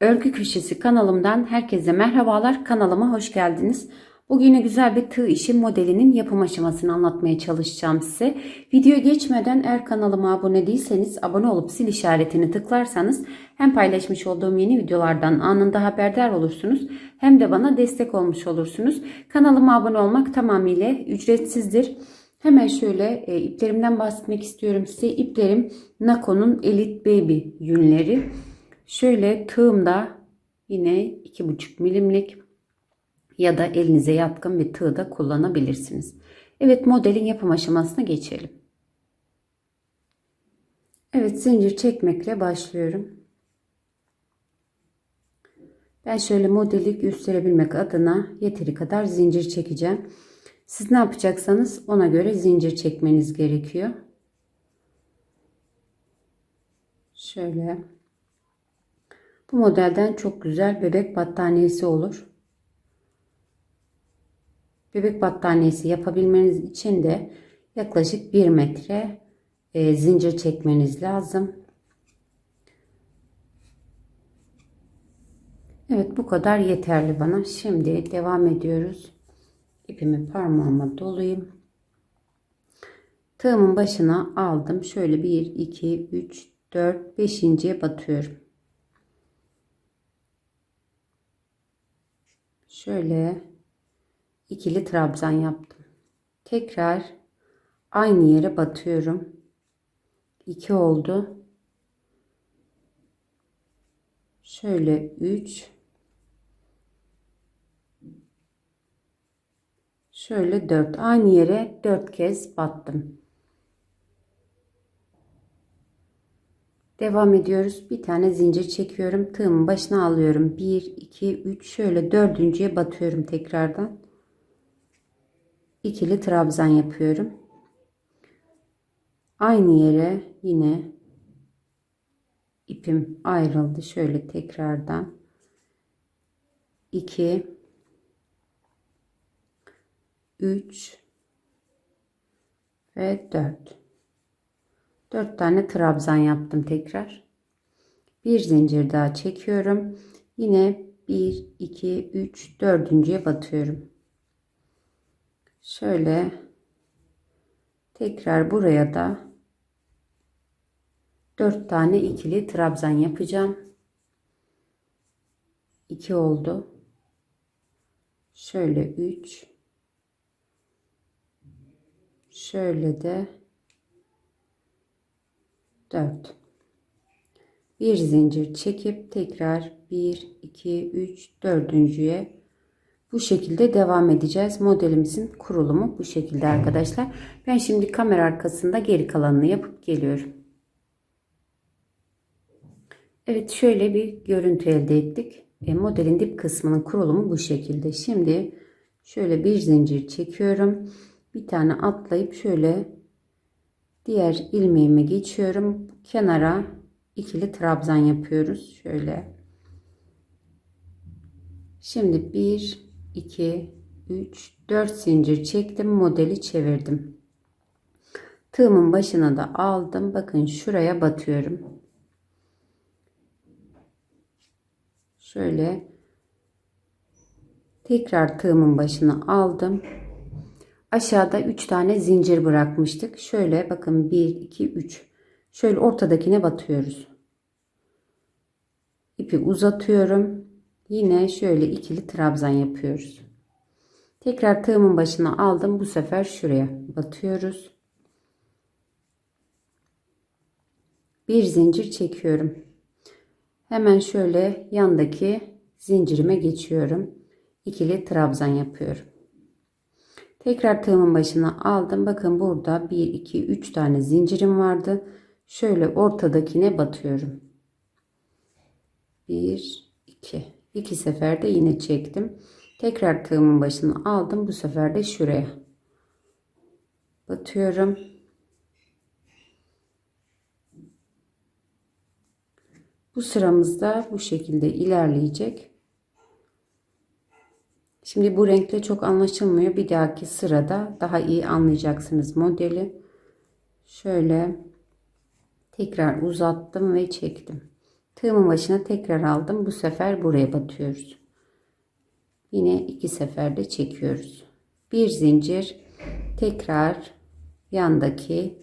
Örgü Köşesi kanalımdan herkese merhabalar. Kanalıma hoş geldiniz. Bugün güzel bir tığ işi modelinin yapım aşamasını anlatmaya çalışacağım size. Video geçmeden eğer kanalıma abone değilseniz abone olup sil işaretini tıklarsanız hem paylaşmış olduğum yeni videolardan anında haberdar olursunuz hem de bana destek olmuş olursunuz. Kanalıma abone olmak tamamıyla ücretsizdir. Hemen şöyle e, iplerimden bahsetmek istiyorum size. İplerim Nako'nun Elite Baby yünleri. Şöyle tığımda yine 2,5 milimlik ya da elinize yatkın bir tığ da kullanabilirsiniz. Evet modelin yapım aşamasına geçelim. Evet zincir çekmekle başlıyorum. Ben şöyle modeli gösterebilmek adına yeteri kadar zincir çekeceğim. Siz ne yapacaksanız ona göre zincir çekmeniz gerekiyor. Şöyle. Bu modelden çok güzel bebek battaniyesi olur. Bebek battaniyesi yapabilmeniz için de yaklaşık 1 metre e, zincir çekmeniz lazım. Evet bu kadar yeterli bana. Şimdi devam ediyoruz. İpimi parmağıma dolayayım. Tığımın başına aldım. Şöyle 1, 2, 3, 4, 5.ye batıyorum. Şöyle ikili trabzan yaptım. Tekrar aynı yere batıyorum. 2 oldu. Şöyle 3 Şöyle 4 aynı yere 4 kez battım. Devam ediyoruz. Bir tane zincir çekiyorum. Tığımın başına alıyorum. 1 2 3 şöyle dördüncüye batıyorum tekrardan. İkili trabzan yapıyorum. Aynı yere yine ipim ayrıldı. Şöyle tekrardan 2 3 ve 4 4 tane trabzan yaptım tekrar. Bir zincir daha çekiyorum. Yine 1 2 3 dördüncüye batıyorum. Şöyle tekrar buraya da 4 tane ikili trabzan yapacağım. 2 oldu. Şöyle 3 şöyle de 4 bir zincir çekip tekrar 1 2 3 dördüncüye bu şekilde devam edeceğiz. Modelimizin kurulumu bu şekilde arkadaşlar. Ben şimdi kamera arkasında geri kalanını yapıp geliyorum. Evet şöyle bir görüntü elde ettik. E, modelin dip kısmının kurulumu bu şekilde. Şimdi şöyle bir zincir çekiyorum. Bir tane atlayıp şöyle diğer ilmeğime geçiyorum. Kenara ikili trabzan yapıyoruz. Şöyle. Şimdi 1 2 3 4 zincir çektim. Modeli çevirdim. Tığımın başına da aldım. Bakın şuraya batıyorum. Şöyle tekrar tığımın başına aldım aşağıda 3 tane zincir bırakmıştık. Şöyle bakın 1 2 3. Şöyle ortadakine batıyoruz. İpi uzatıyorum. Yine şöyle ikili trabzan yapıyoruz. Tekrar tığımın başına aldım. Bu sefer şuraya batıyoruz. Bir zincir çekiyorum. Hemen şöyle yandaki zincirime geçiyorum. İkili trabzan yapıyorum. Tekrar tığımın başına aldım. Bakın burada 1, 2, 3 tane zincirim vardı. Şöyle ortadakine batıyorum. 1, 2. 2 seferde yine çektim. Tekrar tığımın başına aldım. Bu sefer de şuraya batıyorum. Bu sıramızda bu şekilde ilerleyecek. Şimdi bu renkle çok anlaşılmıyor. Bir dahaki sırada daha iyi anlayacaksınız modeli. Şöyle tekrar uzattım ve çektim. Tığımın başına tekrar aldım. Bu sefer buraya batıyoruz. Yine iki seferde çekiyoruz. Bir zincir tekrar yandaki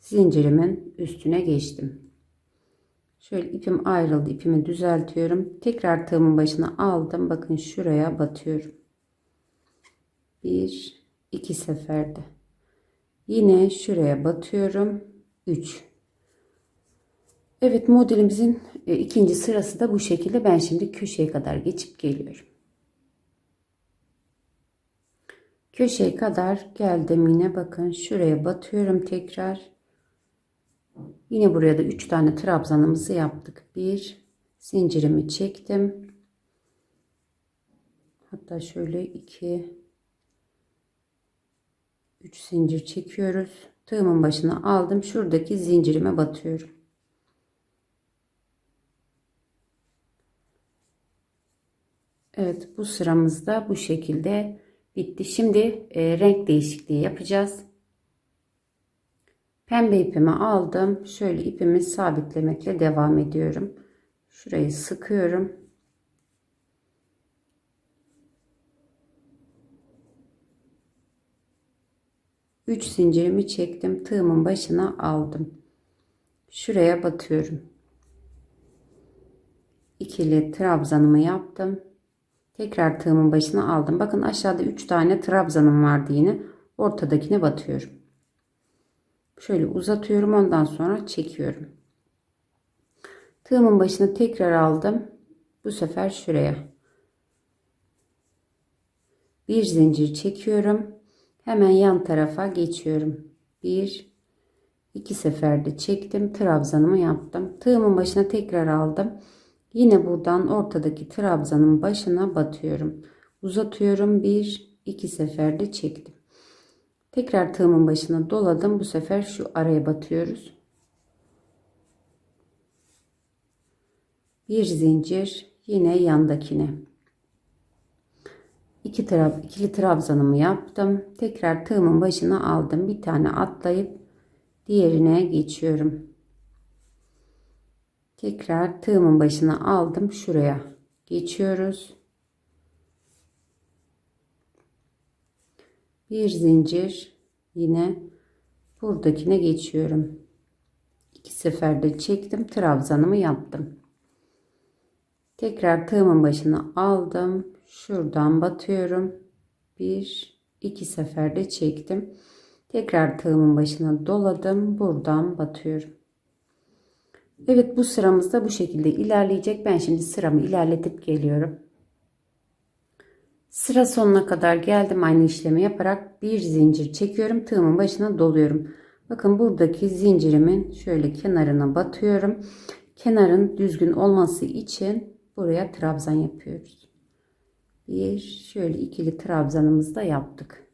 zincirimin üstüne geçtim. Şöyle ipim ayrıldı. ipimi düzeltiyorum. Tekrar tığımın başına aldım. Bakın şuraya batıyorum. Bir, iki seferde. Yine şuraya batıyorum. Üç. Evet modelimizin e, ikinci sırası da bu şekilde. Ben şimdi köşeye kadar geçip geliyorum. Köşeye kadar geldim yine bakın şuraya batıyorum tekrar. Yine buraya da 3 tane trabzanımızı yaptık. Bir zincirimi çektim. Hatta şöyle 2 3 zincir çekiyoruz. Tığımın başına aldım. Şuradaki zincirime batıyorum. Evet bu sıramızda bu şekilde bitti. Şimdi e, renk değişikliği yapacağız. Pembe ipimi aldım. Şöyle ipimi sabitlemekle devam ediyorum. Şurayı sıkıyorum. Üç zincirimi çektim. Tığımın başına aldım. Şuraya batıyorum. İkili trabzanımı yaptım. Tekrar tığımın başına aldım. Bakın aşağıda 3 tane trabzanım vardı yine. Ortadakine batıyorum. Şöyle uzatıyorum ondan sonra çekiyorum. Tığımın başına tekrar aldım. Bu sefer şuraya. Bir zincir çekiyorum. Hemen yan tarafa geçiyorum. Bir, iki seferde çektim. Trabzanımı yaptım. Tığımın başına tekrar aldım. Yine buradan ortadaki trabzanın başına batıyorum. Uzatıyorum. Bir, iki seferde çektim. Tekrar tığımın başına doladım. Bu sefer şu araya batıyoruz. Bir zincir yine yandakine. İki taraf ikili trabzanımı yaptım. Tekrar tığımın başına aldım. Bir tane atlayıp diğerine geçiyorum. Tekrar tığımın başına aldım. Şuraya geçiyoruz. Bir zincir yine buradakine geçiyorum. İki seferde çektim. Trabzanımı yaptım. Tekrar tığımın başına aldım. Şuradan batıyorum. Bir, iki seferde çektim. Tekrar tığımın başına doladım. Buradan batıyorum. Evet bu sıramızda bu şekilde ilerleyecek. Ben şimdi sıramı ilerletip geliyorum. Sıra sonuna kadar geldim aynı işlemi yaparak bir zincir çekiyorum. Tığımın başına doluyorum. Bakın buradaki zincirimin şöyle kenarına batıyorum. Kenarın düzgün olması için buraya trabzan yapıyoruz. Bir şöyle ikili trabzanımızı da yaptık.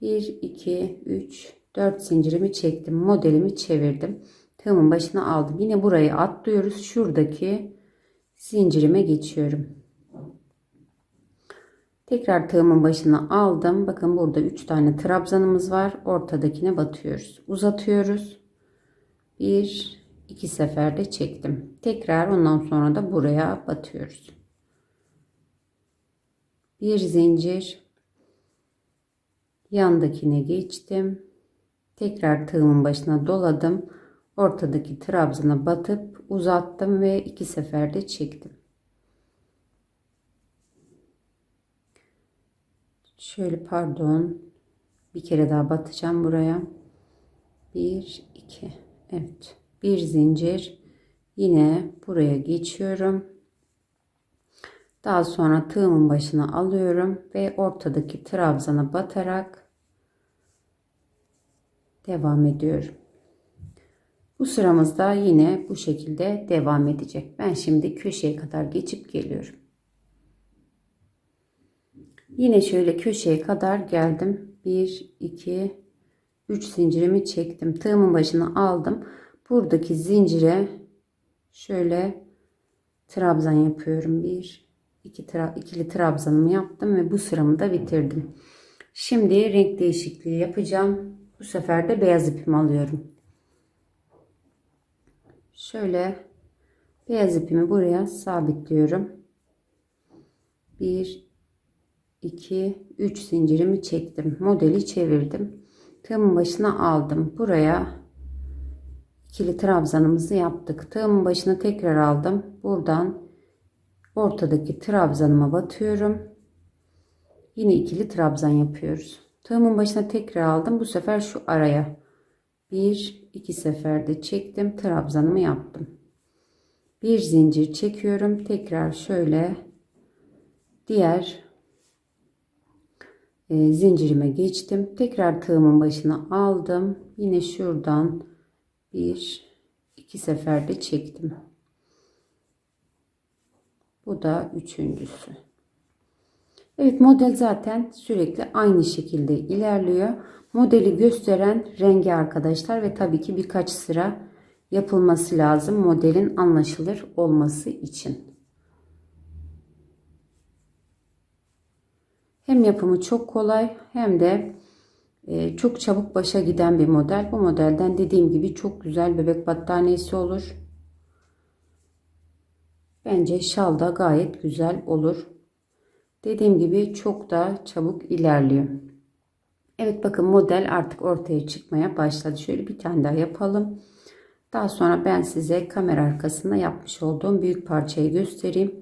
1 2 3 4 zincirimi çektim. Modelimi çevirdim. Tığımın başına aldım. Yine burayı atlıyoruz. Şuradaki zincirime geçiyorum. Tekrar tığımın başına aldım. Bakın burada 3 tane trabzanımız var. Ortadakine batıyoruz. Uzatıyoruz. 1 2 seferde çektim. Tekrar ondan sonra da buraya batıyoruz. Bir zincir yandakine geçtim. Tekrar tığımın başına doladım. Ortadaki trabzana batıp uzattım ve iki seferde çektim. Şöyle pardon. Bir kere daha batacağım buraya. Bir, iki. Evet. Bir zincir. Yine buraya geçiyorum. Daha sonra tığımın başına alıyorum ve ortadaki trabzana batarak devam ediyorum. Bu sıramızda yine bu şekilde devam edecek. Ben şimdi köşeye kadar geçip geliyorum. Yine şöyle köşeye kadar geldim. 1, 2, 3 zincirimi çektim. Tığımın başına aldım. Buradaki zincire şöyle trabzan yapıyorum. 1, 2 tra ikili trabzanımı yaptım ve bu sıramı da bitirdim. Şimdi renk değişikliği yapacağım. Bu sefer de beyaz ipimi alıyorum. Şöyle beyaz ipimi buraya sabitliyorum. 1 2 3 zincirimi çektim. Modeli çevirdim. Tığımın başına aldım. Buraya ikili trabzanımızı yaptık. Tığımın başına tekrar aldım. Buradan ortadaki trabzanıma batıyorum. Yine ikili trabzan yapıyoruz. Tığımın başına tekrar aldım. Bu sefer şu araya bir iki seferde çektim. Trabzanımı yaptım. Bir zincir çekiyorum. Tekrar şöyle diğer e, zincirime geçtim. Tekrar tığımın başına aldım. Yine şuradan bir iki seferde çektim. Bu da üçüncüsü. Evet model zaten sürekli aynı şekilde ilerliyor. Modeli gösteren rengi arkadaşlar ve tabii ki birkaç sıra yapılması lazım modelin anlaşılır olması için. Hem yapımı çok kolay hem de e, çok çabuk başa giden bir model. Bu modelden dediğim gibi çok güzel bebek battaniyesi olur. Bence şal da gayet güzel olur. Dediğim gibi çok da çabuk ilerliyor. Evet bakın model artık ortaya çıkmaya başladı. Şöyle bir tane daha yapalım. Daha sonra ben size kamera arkasında yapmış olduğum büyük parçayı göstereyim.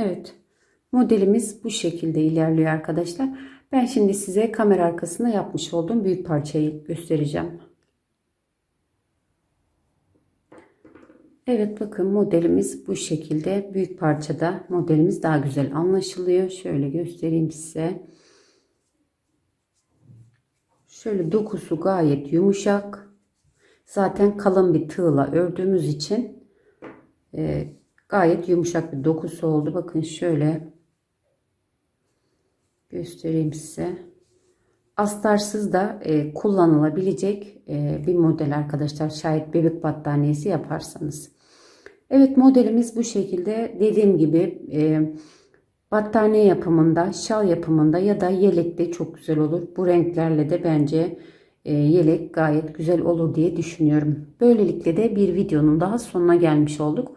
Evet. Modelimiz bu şekilde ilerliyor arkadaşlar. Ben şimdi size kamera arkasında yapmış olduğum büyük parçayı göstereceğim. Evet bakın modelimiz bu şekilde. Büyük parçada modelimiz daha güzel anlaşılıyor. Şöyle göstereyim size. Şöyle dokusu gayet yumuşak. Zaten kalın bir tığla ördüğümüz için e, gayet yumuşak bir dokusu oldu. Bakın şöyle göstereyim size. Astarsız da e, kullanılabilecek e, bir model arkadaşlar. Şayet bebek battaniyesi yaparsanız. Evet modelimiz bu şekilde. Dediğim gibi e, battaniye yapımında, şal yapımında ya da yelekte çok güzel olur. Bu renklerle de bence e, yelek gayet güzel olur diye düşünüyorum. Böylelikle de bir videonun daha sonuna gelmiş olduk.